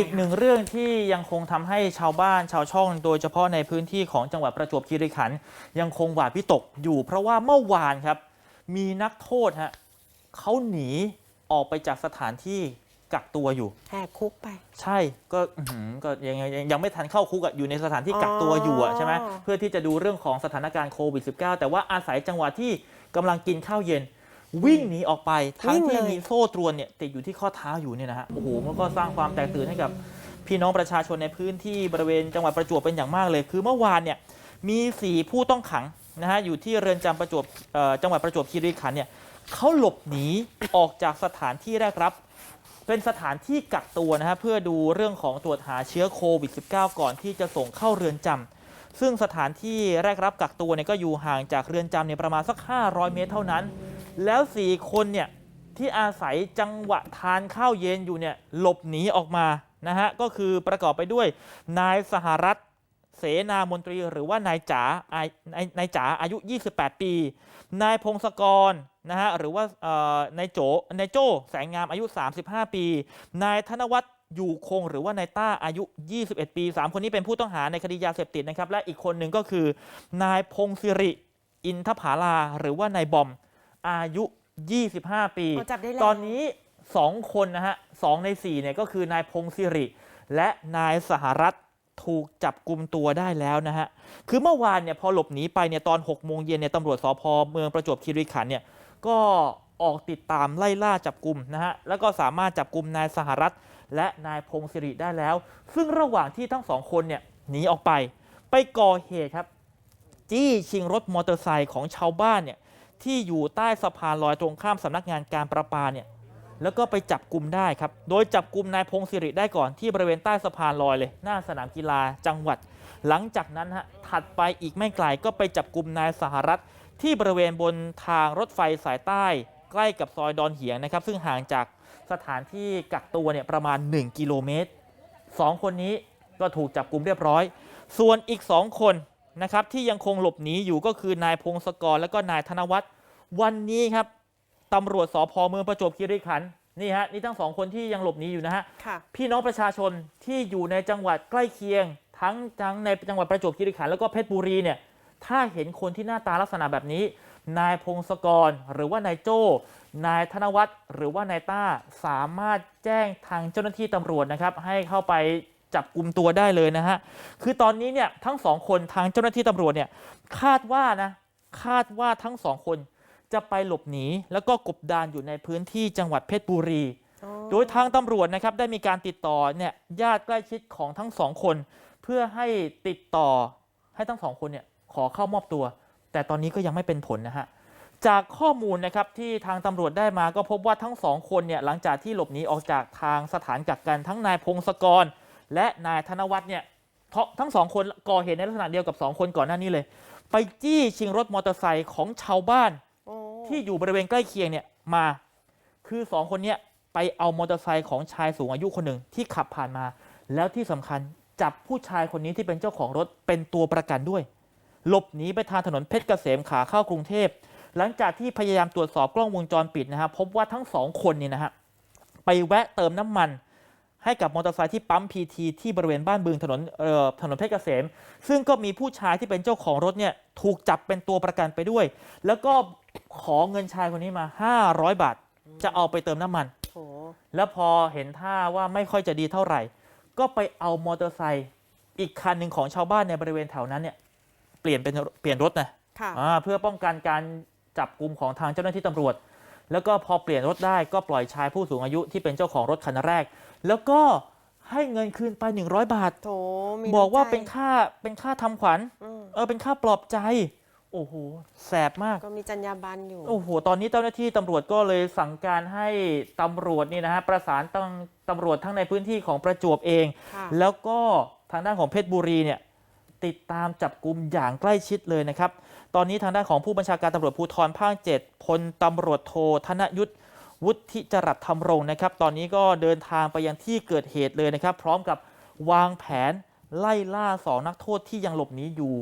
อีกหนึ่งเรื่องที่ยังคงทำให้ชาวบ้านชาวช่อง โดยเฉพาะในพื้นที่ของจังหวัดประจวบคีรีขันธ์ยังคงหวาดวิตกอยู่เพราะว่าเมื่อวานครับ มีนักโทษฮะเขาหนีออกไปจากสถานที่กักตัวอยู่แหกคุกไป ใช่ก็อื้อหือก็ยังยังยังไม่ทันเข้าคุกอะอยู่ในสถานที่กักตัวอยู่อะใช่ไหมอ๋อเพื่อที่จะดูเรื่องของสถานการณ์โควิด -19 แต่ว่าอาศัยจังหวะที่กำลังกินข้าวเย็น วิ่งหนีออกไปทั้งที่มีโซ่ตรวนเนี่ยติดอยู่ที่ข้อเท้าอยู่เนี่ยนะฮะโอ้โหมันก็สร้างความแตกตื่นให้กับพี่น้องประชาชนในพื้นที่บริเวณจังหวัดประจวบเป็นอย่างมากเลย คือเมื่อวานเนี่ยมีสี่ผู้ต้องขังนะฮะอยู่ที่เรือนจำประจวบเอ่อจังหวัดประจวบคีรีขันธ์เนี่ยเขาหลบหนีออกจากสถานที่แรกรับ เป็นสถานที่กักตัวนะฮะเพื่อดูเรื่องของตรวจหาเชื้อโควิด -19 ก่อนที่จะส่งเข้าเรือนจำซึ่งสถานที่แรกรับกักตัวเนี่ยก็อยู่ห่างจากเรือนจำเนี่ยประมาณสัก 500 เมตรเท่านั้น แล้ว4คนเนี่ยที่อาศัยจังหวะทานข้าวเย็นอยู่เนี่ยหลบหนีออกมานะฮะก็คือประกอบไปด้วยนายสหรัฐเสนามนตรีหรือว่านายจ๋าอานายจ๋าอายุ 28 ปี นายพงศกรนะฮะหรือว่าเอ่อนายโจนายโจ้แสงงามอายุ 35 ปี นายธนวัฒน์อยู่คงหรือว่านายต้าอายุ 21 ปี 3 คนนี้เป็นผู้ต้องหาในคดียาเสพติดนะครับ และอีกคนหนึ่งก็คือนายพงศิริ อินทผาลาหรือว่านายบอม อายุ 25 ปีอ๋อจับได้แล้ว ตอนนี้ 2 คนนะฮะสองใน4เนี่ยก็คือนายพงศิริ และนายสหรัฐถูกจับกลุ่มตัวได้แล้วนะฮะ คือเมื่อวานเนี่ยพอหลบหนีไปเนี่ยตอน6โมงเย็นเนี่ยตำรวจสพเมืองประจวบคีรีขันธ์เนี่ยก็ออกติดตามไล่ล่าจับกลุ่มนะฮะ แล้วก็สามารถจับกลุ่มนายสหรัฐ และนายพงศิริได้แล้ว ซึ่งระหว่างที่ทั้งสองคนเนี่ยหนีออกไป ไปก่อเหตุครับ จี้ชิงรถมอเตอร์ไซค์ของชาวบ้านเนี่ย ที่อยู่ใต้สะพานลอยตรงข้ามสำนักงานการประปาเนี่ยแล้วก็ไปจับกลุ่มได้ครับ โดยจับกลุ่มนายพงศิริได้ก่อนที่บริเวณใต้สะพานลอยเลย หน้าสนามกีฬาจังหวัด หลังจากนั้นฮะถัดไปอีกไม่ไกลก็ไปจับกลุ่มนายสหรัฐ ที่บริเวณบนทางรถไฟสายใต้ ใกล้กับซอยดอนเหียงนะครับ ซึ่งห่างจากสถานที่กักตัวเนี่ยประมาณ 1 กิโลเมตรสองคนนี้ก็ถูกจับกลุ่มเรียบร้อย ส่วนอีก 2 คน นะครับที่ยังคงหลบหนีอยู่ก็คือนายพงศกรและก็นายธนวัฒน์วันนี้ครับตำรวจสพเมืองประจวบคีรีขันธ์นี่ฮะนี่ทั้งสองคนที่ยังหลบหนีอยู่นะฮะค่ะ พี่น้องประชาชนที่อยู่ในจังหวัดใกล้เคียง ทั้งทั้งในจังหวัดประจวบคีรีขันธ์แล้วก็เพชรบุรีเนี่ยถ้าเห็นคนที่หน้าตาลักษณะแบบนี้ นายพงศกรหรือว่านายโจ้ นายธนวัฒน์หรือว่านายต้าสามารถแจ้งทางเจ้าหน้าที่ตำรวจนะครับให้เข้าไป จับกลุ่มตัวได้เลยนะฮะ คือตอนนี้เนี่ยทั้งสองคนทางเจ้าหน้าที่ตำรวจเนี่ยคาดว่านะคาดว่าทั้งสองคนจะไปหลบหนี แล้วก็กบดานอยู่ในพื้นที่จังหวัดเพชรบุรี โดยทางตำรวจนะครับได้มีการติดต่อเนี่ยญาติใกล้ชิดของทั้งสองคน เพื่อให้ติดต่อให้ทั้งสองคนเนี่ยขอเข้ามอบตัว แต่ตอนนี้ก็ยังไม่เป็นผลนะฮะจากข้อมูลนะครับที่ทางตำรวจได้มาก็พบว่าทั้งสองคนเนี่ยหลังจากที่หลบหนีออกจากทางสถานกักกันทั้งนายพงศกร และนายธนวัฒน์เนี่ยเพราะทั้งสองคนก่อเหตุในลักษณะเดียวกับสองคนก่อนหน้านี้เลย ไปจี้ชิงรถมอเตอร์ไซค์ของชาวบ้านโอ้ที่อยู่บริเวณใกล้เคียงเนี่ยมา คือสองคนเนี้ยไปเอามอเตอร์ไซค์ของชายสูงอายุคนหนึ่งที่ขับผ่านมา แล้วที่สำคัญจับผู้ชายคนนี้ที่เป็นเจ้าของรถเป็นตัวประกันด้วย หลบหนีไปทางถนนเพชรเกษมขาเข้ากรุงเทพ หลังจากที่พยายามตรวจสอบกล้องวงจรปิดนะครับพบว่าทั้งสองคนเนี่ยนะฮะไปแวะเติมน้ำมัน ให้กับมอเตอร์ไซค์ที่ปั๊มพีทีที่บริเวณบ้านบึงถนนเอ่อถนนเพชรเกษม ซึ่งก็มีผู้ชายที่เป็นเจ้าของรถเนี่ยถูกจับเป็นตัวประกันไปด้วย แล้วก็ขอเงินชายคนนี้มา 500 บาท จะเอาไปเติมน้ำมันโหแล้วพอเห็นท่าว่าไม่ค่อยจะดีเท่าไหร่ ก็ไปเอามอเตอร์ไซค์อีกคันหนึ่งของชาวบ้านในบริเวณแถวนั้นเนี่ยเปลี่ยนเป็นเปลี่ยนรถนะค่ะอ่าเพื่อป้องกันการจับกลุ่มของทางเจ้าหน้าที่ตำรวจ แล้วก็พอเปลี่ยนรถได้ก็ปล่อยชายผู้สูงอายุที่เป็นเจ้าของรถคันแรก แล้วก็ให้เงินคืนไป 100 บาท โถมีบอกว่าำใจเป็นค่าเป็นค่าทำขวัญอืมเออเป็นค่าปลอบใจ โอ้โห แสบมาก ก็มีจรรยาบรรณอยู่ โอ้โห ตอนนี้เจ้าหน้าที่ตำรวจก็เลยสั่งการให้ตำรวจนี่นะฮะประสานตั้งตำรวจทั้งในพื้นที่ของประจวบเองค่ะแล้วก็ทางด้านของเพชรบุรีเนี่ย ติดตามจับกลุ่มอย่างใกล้ชิดเลยนะครับ ตอนนี้ทางด้านของผู้บัญชาการตำรวจภูธรภาคเจ็ดพลตำรวจโทธนยุทธวุฒิจรัสธรรมรงค์นะครับ ตอนนี้ก็เดินทางไปยังที่เกิดเหตุเลยนะครับ พร้อมกับวางแผนไล่ล่าสองนักโทษที่ยังหลบหนีอยู่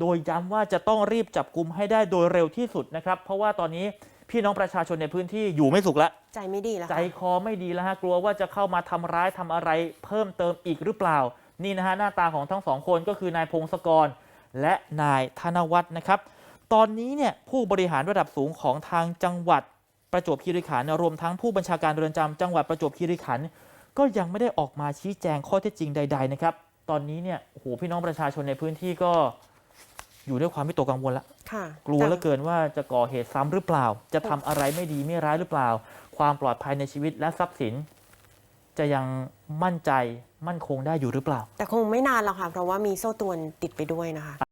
โดยย้ำว่าจะต้องรีบจับกลุ่มให้ได้โดยเร็วที่สุดนะครับ เพราะว่าตอนนี้พี่น้องประชาชนในพื้นที่อยู่ไม่สุขแล้วใจไม่ดีแล้วใจค่ะคอไม่ดีแล้วฮะกลัวว่าจะเข้ามาทำร้ายทำอะไรเพิ่มเติมอีกหรือเปล่า นี่นะฮะหน้าตาของทั้งสองคนก็คือนายพงศกร และนายธนวัฒน์นะครับ ตอนนี้เนี่ยผู้บริหารระดับสูงของทางจังหวัดประจวบคีรีขันธ์รวมทั้งผู้บัญชาการเรือนจำจังหวัดประจวบคีรีขันธ์ก็ยังไม่ได้ออกมาชี้แจงข้อเท็จจริงใด ๆ นะครับ ตอนนี้เนี่ยโอ้โหพี่น้องประชาชนในพื้นที่ก็อยู่ด้วยความวิตกกังวลละค่ะกลัวเหลือเกินว่าจะก่อเหตุซ้ำหรือเปล่า จะทำอะไรไม่ดีไม่ร้ายหรือเปล่า ความปลอดภัยในชีวิตและทรัพย์สิน จะยังมั่นใจมั่นคงได้อยู่หรือเปล่า แต่คงไม่นานหรอกค่ะ เพราะว่ามีโซ่ตรวนติดไปด้วยนะคะ